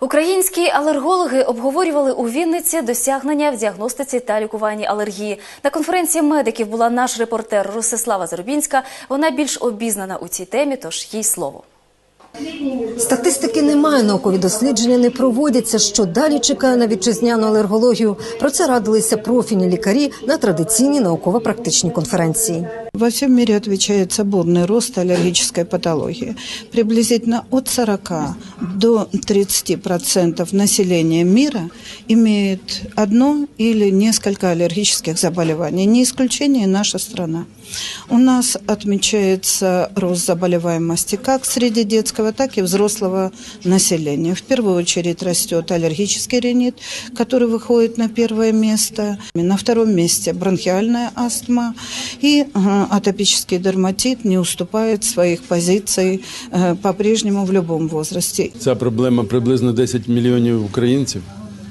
Українські алергологи обговорювали у Вінниці досягнення в діагностиці та лікуванні алергії. На конференції медиків була наш репортер Ростислава Зарубінська. Вона більш обізнана у цій темі, тож їй слово. Статистики немає, наукові дослідження не проводяться. Що далі чекає на вітчизняну алергологію? Про це радилися профільні лікарі на традиційній науково-практичній конференції. Во всем мире отвечает соборный рост аллергической патологии. Приблизительно от 40 до 30% населения мира имеет одно или несколько аллергических заболеваний. Не исключение наша страна. У нас отмечается рост заболеваемости как среди детского, так и взрослого населения. В первую очередь растет аллергический ринит, который выходит на первое место. На втором месте бронхиальная астма и атопический дерматит не уступает своих позиций э, по-прежнему в любом возрасте. Ця проблема приблизно 10 мільйонів українців,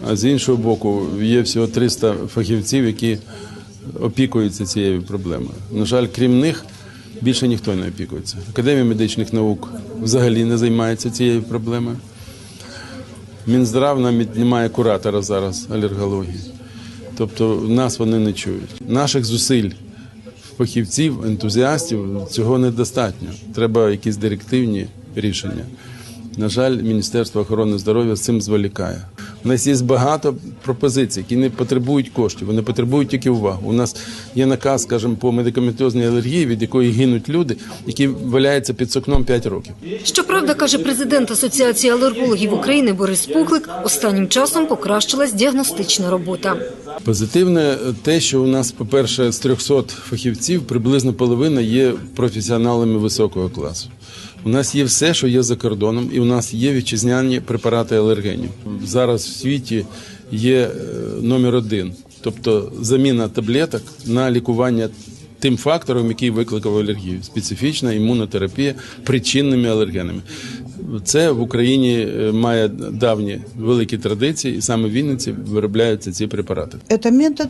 а з іншого боку, є всього 300 фахівців, які опікуються цією проблемою. На жаль, крім них, більше ніхто не опікується. Академія медичних наук взагалі не займається цією проблемою. Мінздрав навіть немає куратора зараз алергології. Тобто нас вони не чують. Наших зусиль фахівців, ентузіастів цього недостатньо. Треба якісь директивні рішення. На жаль, Міністерство охорони здоров'я з цим зволікає. У нас є багато пропозицій, які не потребують коштів, вони потребують тільки уваги. У нас є наказ, скажімо, по медикаментозній алергії, від якої гинуть люди, які валяються під сукном 5 років. Щоправда, каже президент Асоціації алергологів України Борис Пухлик, останнім часом покращилась діагностична робота. Позитивне те, що у нас, по-перше, з 300 фахівців приблизно половина є професіоналами високого класу. У нас є все, що є за кордоном, і у нас є вітчизняні препарати алергенів. Зараз в світі є е, номер один, тобто заміна таблеток на лікування тим фактором, який викликав алергію, специфічна імунотерапія причинними алергенами. Це в Україні е, має давні великі традиції, і саме в Вінниці виробляються ці препарати. Это метод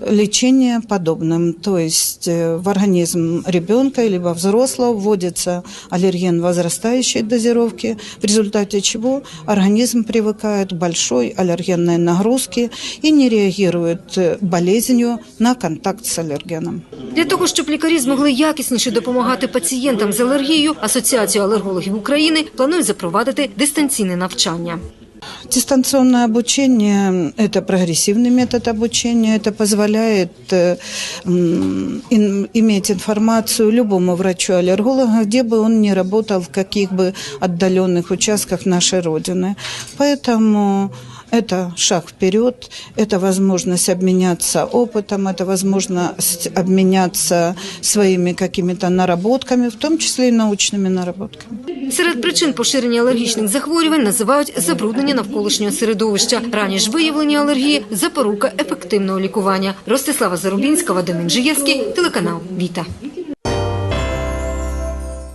лечения подобным, то есть э, в организм ребенка либо взрослого вводится аллерген возрастающей дозировки, в результате чего организм привыкает к большой аллергенной нагрузке и не реагирует э, болезнью на контакт с аллергеном. Для того, щоб лікарі змогли якісніше допомагати пацієнтам з алергією, Асоціація алергологів України планує запровадити дистанційне навчання. Дистанционное обучение – это прогрессивный метод обучения, это позволяет э, м, ин- иметь информацию любому врачу-аллерголога, где бы он ни работал, в каких бы отдаленных участках нашей Родины. Поэтому это шаг вперед, это возможность обменяться опытом, это возможность обменяться своими какими-то наработками, в том числе и научными наработками. Серед причин поширення алергічних захворювань називають забруднення навколишнього середовища. Рані ж виявлення алергії – запорука ефективного лікування. Ростислава Зарубінська, Вадим Інжиєвський, телеканал Віта.